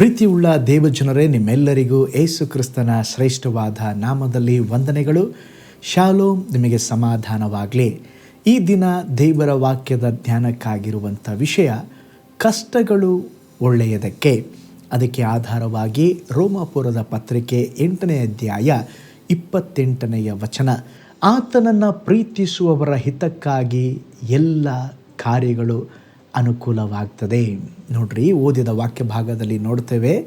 ಪ್ರೀತಿಯುಳ್ಳ ದೇವಜನರೇ, ನಿಮ್ಮೆಲ್ಲರಿಗೂ ಏಸು ಕ್ರಿಸ್ತನ ಶ್ರೇಷ್ಠವಾದ ನಾಮದಲ್ಲಿ ವಂದನೆಗಳು. ಶಾಲೋ ನಿಮಗೆ ಸಮಾಧಾನವಾಗಲಿ. ಈ ದಿನ ದೇವರ ವಾಕ್ಯದ ಧ್ಯಾನಕ್ಕಾಗಿರುವಂಥ ವಿಷಯ, ಕಷ್ಟಗಳು ಒಳ್ಳೆಯದಕ್ಕೆ. ಅದಕ್ಕೆ ಆಧಾರವಾಗಿ ರೋಮಾಪುರದ ಪತ್ರಿಕೆ ಎಂಟನೇ ಅಧ್ಯಾಯ ಇಪ್ಪತ್ತೆಂಟನೆಯ ವಚನ. ಆತನನ್ನು ಪ್ರೀತಿಸುವವರ ಹಿತಕ್ಕಾಗಿ ಎಲ್ಲ ಕಾರ್ಯಗಳು ಅನುಕೂಲವಾಗ್ತದೆ. ನೋಡ್ರಿ ಓದಿದ ವಾಕ್ಯ ಭಾಗದಲ್ಲಿ ನೋಡ್ತೇವೆ,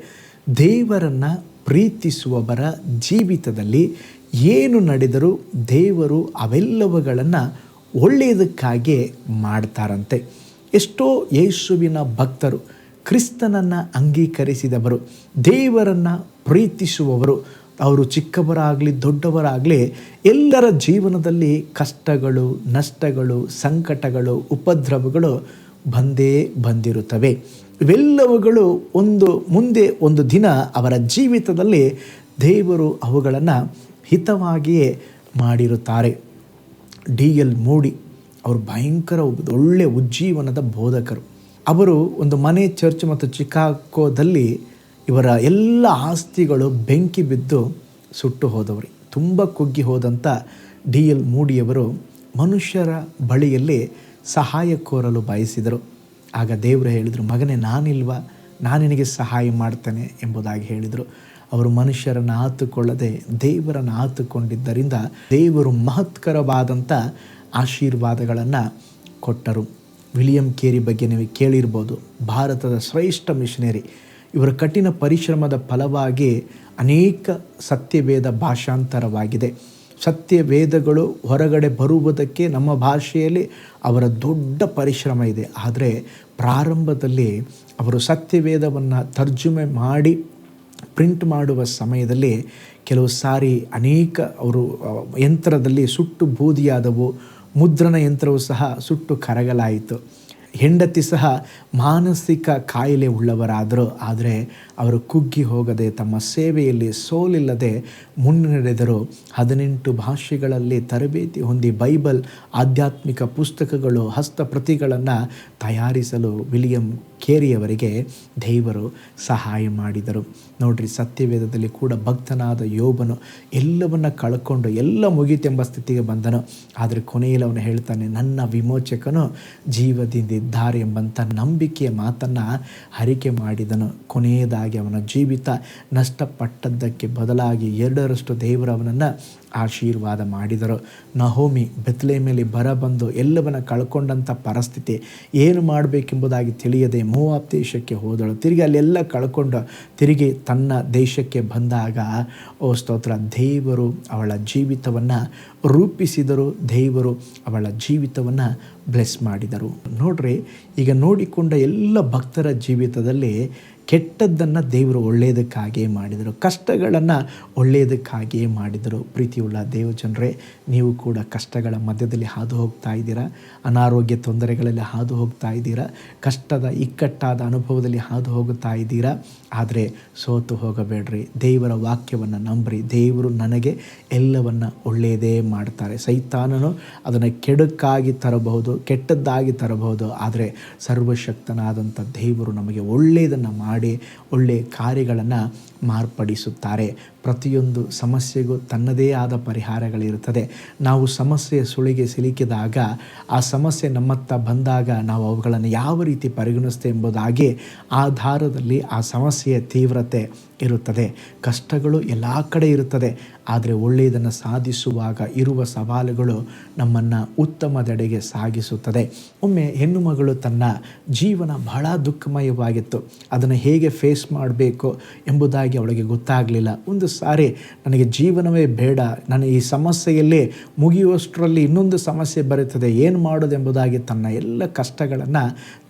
ದೇವರನ್ನು ಪ್ರೀತಿಸುವವರ ಜೀವಿತದಲ್ಲಿ ಏನು ನಡೆದರೂ ದೇವರು ಅವೆಲ್ಲವುಗಳನ್ನು ಒಳ್ಳೆಯದಕ್ಕಾಗಿ ಮಾಡ್ತಾರಂತೆ. ಎಷ್ಟೋ ಯೇಸುವಿನ ಭಕ್ತರು, ಕ್ರಿಸ್ತನನ್ನು ಅಂಗೀಕರಿಸಿದವರು, ದೇವರನ್ನು ಪ್ರೀತಿಸುವವರು, ಅವರು ಚಿಕ್ಕವರಾಗಲಿ, ದೊಡ್ಡವರಾಗಲಿ, ಎಲ್ಲರ ಜೀವನದಲ್ಲಿ ಕಷ್ಟಗಳು, ನಷ್ಟಗಳು, ಸಂಕಟಗಳು, ಉಪದ್ರವಗಳು ಬಂದೇ ಬಂದಿರುತ್ತವೆ. ಇವೆಲ್ಲವುಗಳು ಒಂದು ಮುಂದೆ ಒಂದು ದಿನ ಅವರ ಜೀವಿತದಲ್ಲಿ ದೇವರು ಅವುಗಳನ್ನು ಹಿತವಾಗಿಯೇ ಮಾಡಿರುತ್ತಾರೆ. ಡಿ ಎಲ್ ಮೂಡಿ ಅವರು ಭಯಂಕರ ಒಳ್ಳೆಯ ಉಜ್ಜೀವನದ ಬೋಧಕರು. ಅವರು ಒಂದು ಮನೆ ಚರ್ಚ್ ಮತ್ತು ಚಿಕಾಗೋದಲ್ಲಿ ಇವರ ಎಲ್ಲ ಆಸ್ತಿಗಳು ಬೆಂಕಿ ಬಿದ್ದು ಸುಟ್ಟು ಹೋದವರು. ತುಂಬ ಕುಗ್ಗಿ ಹೋದಂಥ ಡಿ ಎಲ್ ಮೂಡಿಯವರು ಮನುಷ್ಯರ ಬಳಿಯಲ್ಲಿ ಸಹಾಯ ಕೋರಲು ಬಯಸಿದರು. ಆಗ ದೇವರು ಹೇಳಿದರು, ಮಗನೇ, ನಾನಿಲ್ವ? ನಾನು ನಿನಗೆ ಸಹಾಯ ಮಾಡ್ತೇನೆ ಎಂಬುದಾಗಿ ಹೇಳಿದರು. ಅವರು ಮನುಷ್ಯರನ್ನು ಆತುಕೊಳ್ಳದೆ ದೇವರನ್ನು ಆತುಕೊಂಡಿದ್ದರಿಂದ ದೇವರು ಮಹತ್ಕರವಾದಂಥ ಆಶೀರ್ವಾದಗಳನ್ನು ಕೊಟ್ಟರು. ವಿಲಿಯಂ ಕೇರಿ ಬಗ್ಗೆ ನೀವು ಕೇಳಿರ್ಬೋದು, ಭಾರತದ ಶ್ರೇಷ್ಠ ಮಿಷನರಿ. ಇವರ ಕಠಿಣ ಪರಿಶ್ರಮದ ಫಲವಾಗಿ ಅನೇಕ ಸತ್ಯವೇದ ಭಾಷಾಂತರವಾಗಿದೆ. ಸತ್ಯ ವೇದಗಳು ಹೊರಗಡೆ ಬರುವುದಕ್ಕೆ ನಮ್ಮ ಭಾಷೆಯಲ್ಲಿ ಅವರ ದೊಡ್ಡ ಪರಿಶ್ರಮ ಇದೆ. ಆದರೆ ಪ್ರಾರಂಭದಲ್ಲಿ ಅವರು ಸತ್ಯವೇದವನ್ನು ತರ್ಜುಮೆ ಮಾಡಿ ಪ್ರಿಂಟ್ ಮಾಡುವ ಸಮಯದಲ್ಲಿ ಕೆಲವು ಸಾರಿ ಅನೇಕ ಅವರು ಯಂತ್ರದಲ್ಲಿ ಸುಟ್ಟು ಬೂದಿಯಾದವು, ಮುದ್ರಣ ಯಂತ್ರವು ಸಹ ಸುಟ್ಟು ಕರಗಲಾಯಿತು. ಹೆಂಡತಿ ಸಹ ಮಾನಸಿಕ ಕಾಯಿಲೆ ಉಳ್ಳವರಾದರು, ಆದರೆ ಅವರು ಕುಗ್ಗಿ ಹೋಗದೆ ತಮ್ಮ ಸೇವೆಯಲ್ಲಿ ಸೋಲಿಲ್ಲದೆ ಮುನ್ನಡೆದರು. ಹದಿನೆಂಟು ಭಾಷೆಗಳಲ್ಲಿ ತರಬೇತಿ ಹೊಂದಿ ಬೈಬಲ್ ಆಧ್ಯಾತ್ಮಿಕ ಪುಸ್ತಕಗಳು ಹಸ್ತಪ್ರತಿಗಳನ್ನು ತಯಾರಿಸಲು ವಿಲಿಯಂ ಕೇರಿಯವರಿಗೆ ದೇವರು ಸಹಾಯ ಮಾಡಿದರು. ನೋಡ್ರಿ, ಸತ್ಯವೇದದಲ್ಲಿ ಕೂಡ ಭಕ್ತನಾದ ಯೋಬನು ಎಲ್ಲವನ್ನ ಕಳ್ಕೊಂಡು ಎಲ್ಲ ಮುಗಿತೆಂಬ ಸ್ಥಿತಿಗೆ ಬಂದನು. ಆದರೆ ಕೊನೆಯಲ್ಲಿ ಅವನು ಹೇಳ್ತಾನೆ, ನನ್ನ ವಿಮೋಚಕನು ಜೀವದಿಂದಿದ್ದಾರೆ ಎಂಬಂಥ ನಂಬಿಕೆಯ ಮಾತನ್ನು ಹರಿಕೆ ಮಾಡಿದನು. ಕೊನೆಯದಾಗಿ ಅವನ ಜೀವಿತ ನಷ್ಟಪಟ್ಟದ್ದಕ್ಕೆ ಬದಲಾಗಿ ಎರಡರಷ್ಟು ದೇವರು ಅವನನ್ನು ಆಶೀರ್ವಾದ ಮಾಡಿದರು. ನಹೋಮಿ ಬೆತ್ತಲೆ ಮೇಲೆ ಬರ ಬಂದು ಎಲ್ಲವನ್ನ ಕಳ್ಕೊಂಡಂಥ ಪರಿಸ್ಥಿತಿ ಏನು ಮಾಡಬೇಕೆಂಬುದಾಗಿ ತಿಳಿಯದೆ ಮೂವಾಬ್ ದೇಶಕ್ಕೆ ಹೋದಳು. ತಿರುಗಿ ಅಲ್ಲೆಲ್ಲ ಕಳ್ಕೊಂಡು ತಿರುಗಿ ತನ್ನ ದೇಶಕ್ಕೆ ಬಂದಾಗ, ಓ ಸ್ತೋತ್ರ, ದೇವರು ಅವಳ ಜೀವಿತವನ್ನು ರೂಪಿಸಿದರು. ದೇವರು ಅವಳ ಜೀವಿತವನ್ನು ಬ್ಲೆಸ್ ಮಾಡಿದರು. ನೋಡ್ರಿ, ಈಗ ನೋಡಿಕೊಂಡ ಎಲ್ಲ ಭಕ್ತರ ಜೀವಿತದಲ್ಲಿ ಕೆಟ್ಟದ್ದನ್ನು ದೇವರು ಒಳ್ಳೆಯದಕ್ಕಾಗಿಯೇ ಮಾಡಿದರು, ಕಷ್ಟಗಳನ್ನು ಒಳ್ಳೆಯದಕ್ಕಾಗಿಯೇ ಮಾಡಿದರು. ಪ್ರೀತಿಯುಳ್ಳ ದೇವ ಜನರೇ ನೀವು ಕೂಡ ಕಷ್ಟಗಳ ಮಧ್ಯದಲ್ಲಿ ಹಾದು ಹೋಗ್ತಾ ಇದ್ದೀರಾ? ಅನಾರೋಗ್ಯ ತೊಂದರೆಗಳಲ್ಲಿ ಹಾದು ಹೋಗ್ತಾ ಇದ್ದೀರಾ? ಕಷ್ಟದ ಇಕ್ಕಟ್ಟಾದ ಅನುಭವದಲ್ಲಿ ಹಾದು ಹೋಗುತ್ತಾ ಇದ್ದೀರಾ? ಆದರೆ ಸೋತು ಹೋಗಬೇಡ್ರಿ. ದೇವರ ವಾಕ್ಯವನ್ನು ನಂಬ್ರಿ. ದೇವರು ನನಗೆ ಎಲ್ಲವನ್ನು ಒಳ್ಳೆಯದೇ ಮಾಡ್ತಾರೆ. ಸೈತಾನನು ಅದನ್ನು ಕೆಡುಕಾಗಿ ತರಬಹುದು, ಕೆಟ್ಟದ್ದಾಗಿ ತರಬಹುದು, ಆದರೆ ಸರ್ವಶಕ್ತನಾದಂಥ ದೇವರು ನಮಗೆ ಒಳ್ಳೆಯದನ್ನು ಒಳ್ಳೆಯ ಕಾರ್ಯಗಳನ್ನು ಮಾರ್ಪಡಿಸುತ್ತಾರೆ. ಪ್ರತಿಯೊಂದು ಸಮಸ್ಯೆಗೂ ತನ್ನದೇ ಆದ ಪರಿಹಾರಗಳಿರುತ್ತದೆ. ನಾವು ಸಮಸ್ಯೆಯ ಸುಳಿಗೆ ಸಿಲುಕಿದಾಗ, ಆ ಸಮಸ್ಯೆ ನಮ್ಮತ್ತ ಬಂದಾಗ ನಾವು ಅವುಗಳನ್ನು ಯಾವ ರೀತಿ ಪರಿಗಣಿಸ್ತೇವೆ ಎಂಬುದಾಗಿ ಆಧಾರದಲ್ಲಿ ಆ ಸಮಸ್ಯೆಯ ತೀವ್ರತೆ ಇರುತ್ತದೆ. ಕಷ್ಟಗಳು ಎಲ್ಲ ಕಡೆ ಇರುತ್ತದೆ. ಆದರೆ ಒಳ್ಳೆಯದನ್ನು ಸಾಧಿಸುವಾಗ ಇರುವ ಸವಾಲುಗಳು ನಮ್ಮನ್ನು ಉತ್ತಮದೆಡೆಗೆ ಸಾಗಿಸುತ್ತದೆ. ಒಮ್ಮೆ ಹೆಣ್ಣು ಮಗಳು ತನ್ನ ಜೀವನ ಬಹಳ ದುಃಖಮಯವಾಗಿತ್ತು. ಅದನ್ನು ಹೇಗೆ ಫೇಸ್ ಮಾಡಬೇಕು ಎಂಬುದಾಗಿ ಅವಳಿಗೆ ಗೊತ್ತಾಗಲಿಲ್ಲ. ಒಂದು ಸಾರಿ, ನನಗೆ ಜೀವನವೇ ಬೇಡ. ನಾನು ಈ ಸಮಸ್ಯೆಯಲ್ಲಿ ಮುಗಿಯುವಷ್ಟರಲ್ಲಿ ಇನ್ನೊಂದು ಸಮಸ್ಯೆ ಬರುತ್ತದೆ. ಏನು ಮಾಡೋದೆಂಬುದಾಗಿ ತನ್ನ ಎಲ್ಲ ಕಷ್ಟಗಳನ್ನು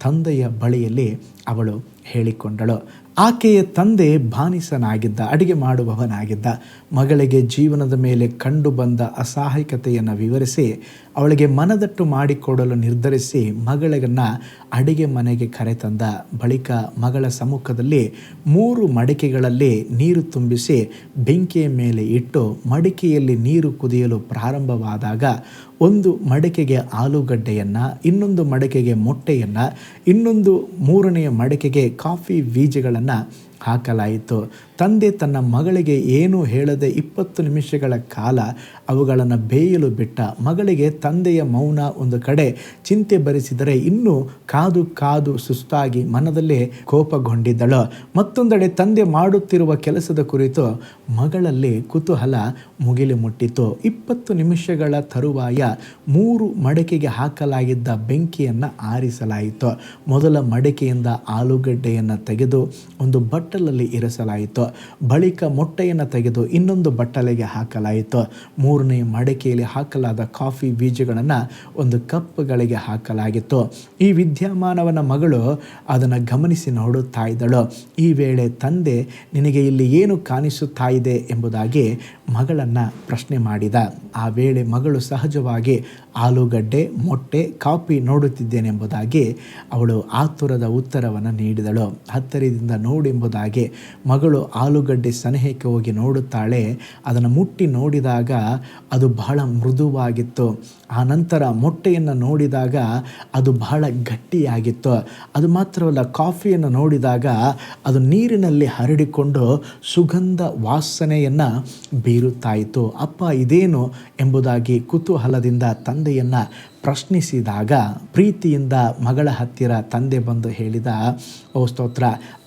ತಂದೆಯ ಬಳಿಯಲ್ಲಿ ಅವಳು ಹೇಳಿಕೊಂಡಳು. ಆಕೆಯ ತಂದೆ ಬಾನಿಸನಾಗಿದ್ದ, ಅಡಿಗೆ ಮಾಡುವವನಾಗಿದ್ದ, ಮಗಳಿಗೆ ಜೀವನದ ಮೇಲೆ ಕಂಡು ಬಂದ ಅಸಹಾಯಕತೆಯನ್ನು ವಿವರಿಸಿ, ಅವಳಿಗೆ ಮನದಟ್ಟು ಮಾಡಿಕೊಡಲು ನಿರ್ಧರಿಸಿ ಮಗಳನ್ನ ಅಡಿಗೆ ಮನೆಗೆ ಕರೆತಂದ ಬಳಿಕ ಮಗಳ ಸಮ್ಮುಖದಲ್ಲಿ ಮೂರು ಮಡಿಕೆಗಳಲ್ಲಿ ನೀರು ತುಂಬಿಸಿ ಬೆಂಕಿಯ ಮೇಲೆ ಇಟ್ಟು ಮಡಿಕೆಯಲ್ಲಿ ನೀರು ಕುದಿಯಲು ಪ್ರಾರಂಭವಾದಾಗ ಒಂದು ಮಡಿಕೆಗೆ ಆಲೂಗಡ್ಡೆಯನ್ನು ಇನ್ನೊಂದು ಮಡಿಕೆಗೆ ಮೊಟ್ಟೆಯನ್ನು ಇನ್ನೊಂದು ಮೂರನೆಯ ಮಡಿಕೆಗೆ ಕಾಫಿ ಬೀಜಗಳನ್ನು ಹಾಕಲಾಯಿತು. ತಂದೆ ತನ್ನ ಮಗಳಿಗೆ ಏನು ಹೇಳದೆ ಇಪ್ಪತ್ತು ನಿಮಿಷಗಳ ಕಾಲ ಅವುಗಳನ್ನು ಬೇಯಲು ಬಿಟ್ಟ. ಮಗಳಿಗೆ ತಂದೆಯ ಮೌನ ಒಂದು ಕಡೆ. ಚಿಂತೆ ಭರಿಸಿದರೆ ಇನ್ನೂ ಕಾದು ಕಾದು ಸುಸ್ತಾಗಿ ಮನದಲ್ಲೇ ಕೋಪಗೊಂಡಿದ್ದಳು. ಮತ್ತೊಂದೆಡೆ ತಂದೆ ಮಾಡುತ್ತಿರುವ ಕೆಲಸದ ಕುರಿತು ಮಗಳಲ್ಲಿ ಕುತೂಹಲ ಮುಗಿಲು ಮುಟ್ಟಿತು. ಇಪ್ಪತ್ತು ನಿಮಿಷಗಳ ತರುವಾಯ ಮೂರು ಮಡಕೆಗೆ ಹಾಕಲಾಗಿದ್ದ ಬೆಂಕಿಯನ್ನು ಆರಿಸಲಾಯಿತು. ಮೊದಲ ಮಡಕೆಯಿಂದ ಆಲೂಗಡ್ಡೆಯನ್ನು ತೆಗೆದು ಒಂದು ಬಟ್ಟಲಲ್ಲಿ ಇರಿಸಲಾಯಿತು. ಬಳಿಕ ಮೊಟ್ಟೆಯನ್ನು ತೆಗೆದು ಇನ್ನೊಂದು ಬಟ್ಟಲೆಗೆ ಹಾಕಲಾಯಿತು. ಮೂರನೇ ಮಡಕೆಯಲ್ಲಿ ಹಾಕಲಾದ ಕಾಫಿ ಬೀಜಗಳನ್ನು ಒಂದು ಕಪ್ಗಳಿಗೆ ಹಾಕಲಾಗಿತ್ತು. ಈ ವಿದ್ಯಮಾನವನ ಮಗಳು ಅದನ್ನು ಗಮನಿಸಿ ನೋಡುತ್ತಾ ಇದ್ದಳು. ಈ ವೇಳೆ, ತಂದೆ, ನಿನಗೆ ಇಲ್ಲಿ ಏನು ಕಾಣಿಸುತ್ತಾ ಇದೆ? ಎಂಬುದಾಗಿ ಮಗಳನ್ನು ಪ್ರಶ್ನೆ ಮಾಡಿದ. ಆ ವೇಳೆ ಮಗಳು ಸಹಜವಾಗಿ ಆಲೂಗಡ್ಡೆ, ಮೊಟ್ಟೆ, ಕಾಫಿ ನೋಡುತ್ತಿದ್ದೇನೆಂಬುದಾಗಿ ಅವಳು ಆತುರದ ಉತ್ತರವನ್ನು ನೀಡಿದಳು. ಹತ್ತರದಿಂದ ನೋಡೆಂಬುದಾಗಿ ಮಗಳು ಆಲೂಗಡ್ಡೆ ಸನಿಹಕ್ಕೆ ಹೋಗಿ ನೋಡುತ್ತಾಳೆ. ಅದನ್ನು ಮುಟ್ಟಿ ನೋಡಿದಾಗ ಅದು ಬಹಳ ಮೃದುವಾಗಿತ್ತು. ಆ ನಂತರ ಮೊಟ್ಟೆಯನ್ನು ನೋಡಿದಾಗ ಅದು ಬಹಳ ಗಟ್ಟಿಯಾಗಿತ್ತು. ಅದು ಮಾತ್ರವಲ್ಲ, ಕಾಫಿಯನ್ನು ನೋಡಿದಾಗ ಅದು ನೀರಿನಲ್ಲಿ ಹರಡಿಕೊಂಡು ಸುಗಂಧ ವಾಸನೆಯನ್ನು ಬೀರುತ್ತಾಯಿತು. ಅಪ್ಪ, ಇದೇನು? ಎಂಬುದಾಗಿ ಕುತೂಹಲದಿಂದ ഉണ്ട് എന്ന ಪ್ರಶ್ನಿಸಿದಾಗ ಪ್ರೀತಿಯಿಂದ ಮಗಳ ಹತ್ತಿರ ತಂದೆ ಬಂದು ಹೇಳಿದ, ಓ ಸ್ತೋತ್ರ,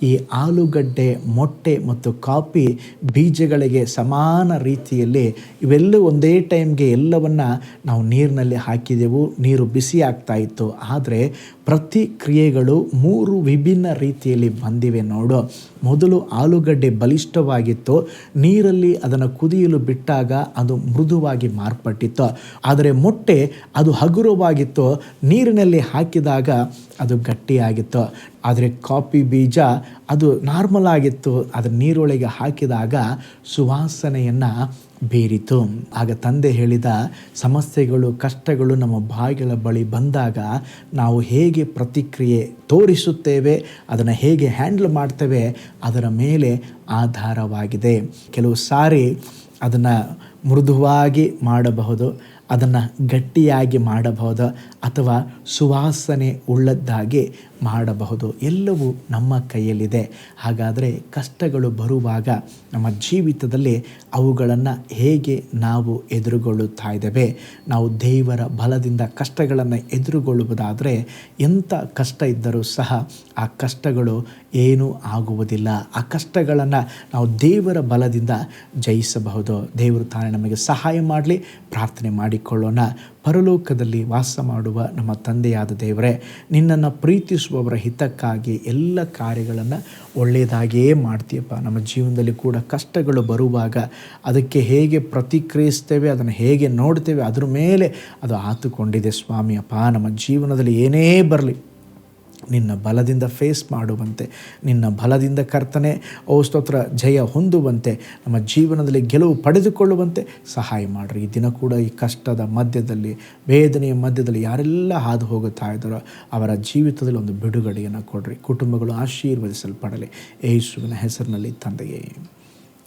ಈ ಆಲೂಗಡ್ಡೆ, ಮೊಟ್ಟೆ ಮತ್ತು ಕಾಫಿ ಬೀಜಗಳಿಗೆ ಸಮಾನ ರೀತಿಯಲ್ಲಿ ಇವೆಲ್ಲ ಒಂದೇ ಟೈಮ್ಗೆ ಎಲ್ಲವನ್ನ ನಾವು ನೀರಿನಲ್ಲಿ ಹಾಕಿದೆವು, ನೀರು ಬಿಸಿ ಆಗ್ತಾ ಇತ್ತು. ಆದರೆ ಪ್ರತಿಕ್ರಿಯೆಗಳು ಮೂರು ವಿಭಿನ್ನ ರೀತಿಯಲ್ಲಿ ಬಂದಿವೆ ನೋಡು. ಮೊದಲು ಆಲೂಗಡ್ಡೆ ಬಲಿಷ್ಠವಾಗಿತ್ತು, ನೀರಲ್ಲಿ ಅದನ್ನು ಕುದಿಯಲು ಬಿಟ್ಟಾಗ ಅದು ಮೃದುವಾಗಿ ಮಾರ್ಪಟ್ಟಿತ್ತು. ಆದರೆ ಮೊಟ್ಟೆ ಅದು ಹಗುರವಾಗಿತ್ತು ನೀರಿನಲ್ಲಿ ಹಾಕಿದಾಗ ಅದು ಗಟ್ಟಿಯಾಗಿತ್ತು. ಆದರೆ ಕಾಫಿ ಬೀಜ ಅದು ನಾರ್ಮಲ್ ಆಗಿತ್ತು. ಅದರ ನೀರೊಳಗೆ ಹಾಕಿದಾಗ ಸುವಾಸನೆಯನ್ನು ಬೀರಿತು. ಆಗ ತಂದೆ ಹೇಳಿದ, ಸಮಸ್ಯೆಗಳು, ಕಷ್ಟಗಳು ನಮ್ಮ ಬಾಯಿಗಳ ಬಳಿ ಬಂದಾಗ ನಾವು ಹೇಗೆ ಪ್ರತಿಕ್ರಿಯೆ ತೋರಿಸುತ್ತೇವೆ, ಅದನ್ನು ಹೇಗೆ ಹ್ಯಾಂಡಲ್ ಮಾಡ್ತೇವೆ, ಅದರ ಮೇಲೆ ಆಧಾರವಾಗಿದೆ. ಕೆಲವು ಸಾರಿ ಅದನ್ನು ಮೃದುವಾಗಿ ಮಾಡಬಹುದು. ಅದನ್ನು ಗಟ್ಟಿಯಾಗಿ ಮಾಡಬಹುದು ಅಥವಾ ಸುವಾಸನೆ ಉಳ್ಳದ್ದಾಗಿ ಮಾಡಬಹುದು. ಎಲ್ಲವೂ ನಮ್ಮ ಕೈಯಲ್ಲಿದೆ. ಹಾಗಾದರೆ ಕಷ್ಟಗಳು ಬರುವಾಗ ನಮ್ಮ ಜೀವಿತದಲ್ಲಿ ಅವುಗಳನ್ನು ಹೇಗೆ ನಾವು ಎದುರುಗೊಳ್ಳುತ್ತಾ ಇದ್ದೇವೆ? ನಾವು ದೇವರ ಬಲದಿಂದ ಕಷ್ಟಗಳನ್ನು ಎದುರುಗೊಳ್ಳುವುದಾದರೆ ಎಂಥ ಕಷ್ಟ ಇದ್ದರೂ ಸಹ ಆ ಕಷ್ಟಗಳು ಏನೂ ಆಗುವುದಿಲ್ಲ. ಆ ಕಷ್ಟಗಳನ್ನು ನಾವು ದೇವರ ಬಲದಿಂದ ಜಯಿಸಬಹುದು. ದೇವರು ತಾನೇ ನಮಗೆ ಸಹಾಯ ಮಾಡಲಿ, ಪ್ರಾರ್ಥನೆ ಮಾಡಿಕೊಳ್ಳೋಣ. ಪರಲೋಕದಲ್ಲಿ ವಾಸ ಮಾಡುವ ನಮ್ಮ ತಂದೆಯಾದ ದೇವರೇ, ನಿನ್ನನ್ನು ಪ್ರೀತಿಸುವವರ ಹಿತಕ್ಕಾಗಿ ಎಲ್ಲ ಕಾರ್ಯಗಳನ್ನು ಒಳ್ಳೆಯದಾಗಿಯೇ ಮಾಡ್ತೀಯಪ್ಪ. ನಮ್ಮ ಜೀವನದಲ್ಲಿ ಕೂಡ ಕಷ್ಟಗಳು ಬರುವಾಗ ಅದಕ್ಕೆ ಹೇಗೆ ಪ್ರತಿಕ್ರಿಯಿಸ್ತೇವೆ, ಅದನ್ನು ಹೇಗೆ ನೋಡ್ತೇವೆ, ಅದ್ರ ಮೇಲೆ ಅದು ಆತುಕೊಂಡಿದೆ ಸ್ವಾಮಿಯಪ್ಪ. ನಮ್ಮ ಜೀವನದಲ್ಲಿ ಏನೇ ಬರಲಿ ನಿನ್ನ ಬಲದಿಂದ ಫೇಸ್ ಮಾಡುವಂತೆ, ನಿನ್ನ ಬಲದಿಂದ ಕರ್ತನೆ, ಓ ಸ್ತೋತ್ರ, ಜಯ ಹೊಂದುವಂತೆ, ನಮ್ಮ ಜೀವನದಲ್ಲಿ ಗೆಲುವು ಪಡೆದುಕೊಳ್ಳುವಂತೆ ಸಹಾಯ ಮಾಡಿರಿ. ಈ ದಿನ ಕೂಡ ಈ ಕಷ್ಟದ ಮಧ್ಯದಲ್ಲಿ, ವೇದನೆಯ ಮಧ್ಯದಲ್ಲಿ ಯಾರೆಲ್ಲ ಹಾದು ಹೋಗುತ್ತಾ ಇದ್ದಾರೋ ಅವರ ಜೀವಿತದಲ್ಲಿ ಒಂದು ಬಿಡುಗಡೆಯನ್ನು ಕೊಡ್ರಿ. ಕುಟುಂಬಗಳು ಆಶೀರ್ವದಿಸಲ್ಪಡಲಿ. ಯೇಸುವಿನ ಹೆಸರಿನಲ್ಲಿ ತಂದೆಯೇ.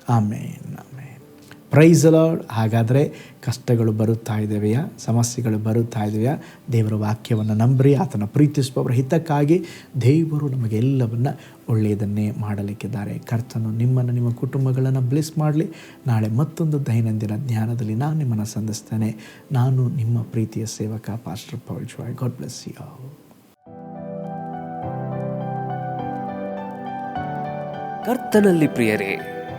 ಆಮೇನ್ ಆಮೇನ್. ಪ್ರೈಸ್ ಲಾರ್ಡ್ ಹಾಗಾದರೆ ಕಷ್ಟಗಳು ಬರುತ್ತಾ ಇದ್ದಾವೆಯಾ? ಸಮಸ್ಯೆಗಳು ಬರುತ್ತಾ ಇದೆಯಾ ದೇವರ ವಾಕ್ಯವನ್ನು ನಂಬ್ರಿ, ಆತನ ಪ್ರೀತಿಸುವವರ ಹಿತಕ್ಕಾಗಿ ದೇವರು ನಮಗೆ ಎಲ್ಲವನ್ನು ಒಳ್ಳೆಯದನ್ನೇ ಮಾಡಲಿಕ್ಕಿದ್ದಾರೆ. ಕರ್ತನು ನಿಮ್ಮನ್ನು, ನಿಮ್ಮ ಕುಟುಂಬಗಳನ್ನು ಬ್ಲೆಸ್ ಮಾಡಲಿ. ನಾಳೆ ಮತ್ತೊಂದು ದೈನಂದಿನ ಜ್ಞಾನದಲ್ಲಿ ನಾನು ನಿಮ್ಮನ್ನು ಸಂಧಿಸ್ತೇನೆ. ನಾನು ನಿಮ್ಮ ಪ್ರೀತಿಯ ಸೇವಕ pastor Paul Joy God bless you ಕರ್ತನಲ್ಲಿ ಪ್ರಿಯರೇ